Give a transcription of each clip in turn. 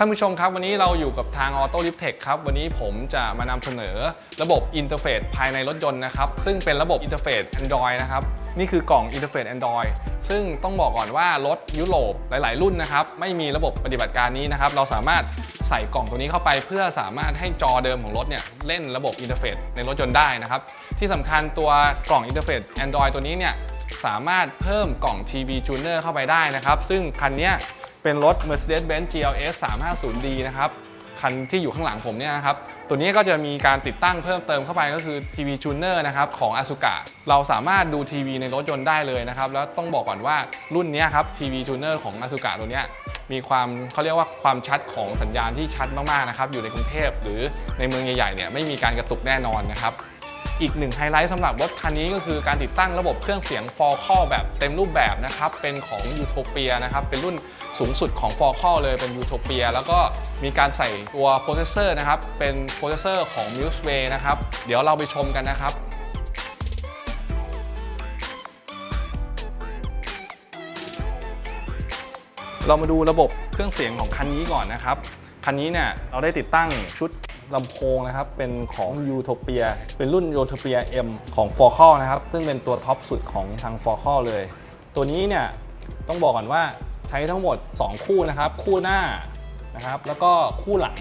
ท่านผู้ชมครับวันนี้เราอยู่กับทาง Auto l i f t e c h ครับ วันนี้ผมจะมานำเสนอระบบอินเทอร์เฟซภายในรถยนต์นะครับ ซึ่งเป็นระบบอินเทอร์เฟซ Android นะครับ นี่คือกล่องอินเทอร์เฟซ Android ซึ่งต้องบอกก่อนว่ารถยุโรปหลาย ๆ รุ่นนะครับ ไม่มีระบบปฏิบัติการนี้นะครับ เราสามารถใส่กล่องตัวนี้เข้าไป เพื่อสามารถให้จอเดิมของรถเนี่ยเล่นระบบอินเทอร์เฟซในรถยนต์ได้นะครับ ที่สำคัญตัวกล่องอินเทอร์เฟซ Android ตัวนี้เนี่ยสามารถเพิ่มกล่อง TV Tuner เข้าไปได้นะครับ ซึ่งคันเนี้ย เป็นรถ Mercedes-Benz GLS 350D นะครับคันที่อยู่ข้างหลังผมเนี่ยนะครับ ตัวนี้ก็จะมีการติดตั้งเพิ่มเติมเข้าไปก็คือ TV Tuner นะครับของ Asuka เราสามารถดูทีวีในรถยนต์ได้เลยนะครับ แล้วต้องบอกก่อนว่ารุ่นนี้ครับ TV Tuner ของ Asuka ตัวนี้มีความเขาเรียกว่าความชัดของสัญญาณที่ชัดมากๆนะครับ อยู่ในกรุงเทพหรือในเมืองใหญ่ๆเนี่ยไม่มีการกระตุกแน่นอนนะครับ อีกหนึ่งไฮไลท์สำหรับรถคันนี้ก็คือการติดตั้งระบบเครื่องเสียง f o r c a l แบบเต็มรูปแบบนะครับ เป็นของ Utopia นะครับ เป็นรุ่นสูงสุดของ f o r c a l เลยเป็น Utopia แล้วก็มีการใส่ตัวโปรเซสเซอร์นะครับ เป็นโปรเซสเซอร์ของ Museway นะครับ เดี๋ยวเราไปชมกันนะครับเรามาดูระบบเครื่องเสียงของคันนี้ก่อนนะครับ คันนี้เนี่ยเราได้ติดตั้งชุด ลำโพงนะครับ เป็นของ Utopia เป็นรุ่น Utopia M ของ f o r c a l นะครับ ซึ่งเป็นตัวท็อปสุดของทาง f o r c a l เลย ตัวนี้เนี่ยต้องบอกก่อนว่าใช้ทั้งหมด 2 คู่นะครับ คู่หน้านะครับ แล้วก็คู่หลัง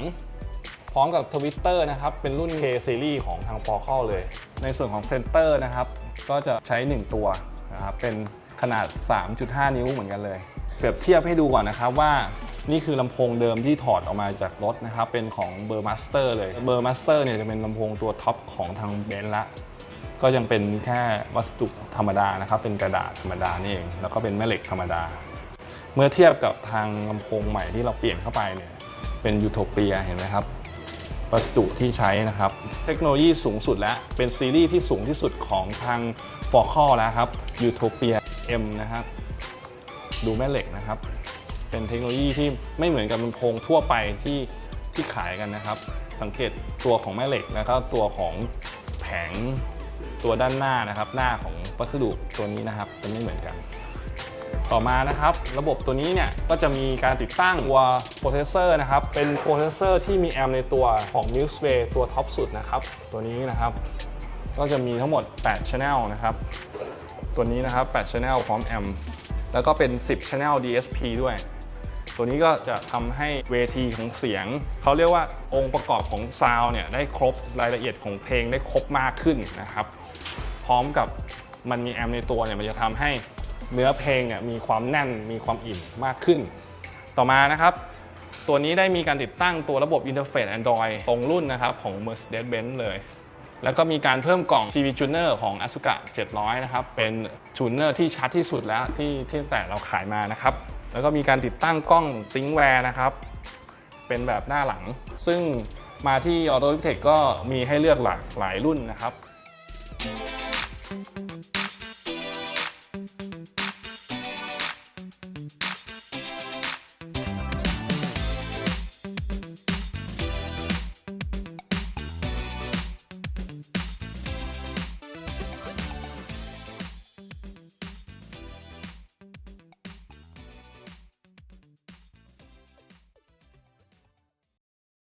พร้อมกับทวิตเตอร์นะครับ เป็นรุ่น K Series ของทาง f o r c a l เลย ในส่วนของเซนเตอร์นะครับ ก็จะใช้ 1 ตัวนะครับ เป็นขนาด 3.5 นิ้วเหมือนกันเลย เปรียบเทียบให้ดูก่อนนะครับว่านี่คือลำโพงเดิมที่ถอดออกมาจากรถนะครับ เป็นของเบอร์มาสเตอร์เลยเบอร์มาสเตอร์เนี่ยจะเป็นลำโพงตัวท็อปของทางเบนซ์ละ ก็ยังเป็นแค่วัสดุธรรมดานะครับ เป็นกระดาษธรรมดานี่เอง แล้วก็เป็นแม่เหล็กธรรมดา เมื่อเทียบกับทางลำโพงใหม่ที่เราเปลี่ยนเข้าไปเนี่ยเป็นยูโทเปียเห็นไหมครับวัสดุที่ใช้นะครับ เทคโนโลยีสูงสุดแล้วเป็นซีรีส์ที่สูงที่สุดของทาง f o r c a l แล้วครับ Utopia M นะครับ ดูแม่เหล็กนะครับ เป็นเทคโนโลยีที่ไม่เหมือนกับลำโพงทั่วไปที่ที่ขายกันนะครับ สังเกตตัวของแม่เหล็กแล้วก็ตัวของแผงตัวด้านหน้านะครับ หน้าของวัสดุตัวนี้นะครับจะไม่เหมือนกัน ต่อมานะครับ ระบบตัวนี้เนี่ยก็จะมีการติดตั้งตัวโปรเซสเซอร์นะครับ เป็นโปรเซสเซอร์ที่มีแอมในตัวของ m u s e w a y ตัวท็อปสุดนะครับ ตัวนี้นะครับ ก็จะมีทั้งหมด 8 Channel นะครับ ตัวนี้นะครับ8 Channel พร้อมแอม แล้วก็เป็น 10 Channel DSP ด้วย ตัวนี้ก็จะทำให้เวทีของเสียง เขาเรียกว่าองค์ประกอบของซาวด์เนี่ยได้ครบรายละเอียดของเพลงได้ครบมากขึ้นนะครับ พร้อมกับมันมีแอมในตัวเนี่ยมันจะทำให้เนื้อเพลงเนี่ยมีความแน่นมีความอิ่มมากขึ้น ต่อมานะครับ ตัวนี้ได้มีการติดตั้งตัวระบบอินเทอร์เฟซ Android ตรงรุ่นนะครับของ Mercedes-Benz เลย แล้วก็มีการเพิ่มกล่อง TV Tuner ของ Asuka 700 นะครับ เป็นจูเนอร์ที่ชัดที่สุดแล้วที่ที่แต่เราขายมานะครับ แล้วก็มีการติดตั้งกล้องซิงแวร์นะครับ เป็นแบบหน้าหลัง ซึ่งมาที่ Auto Tech ก็มีให้เลือกหลากหลายรุ่นนะครับ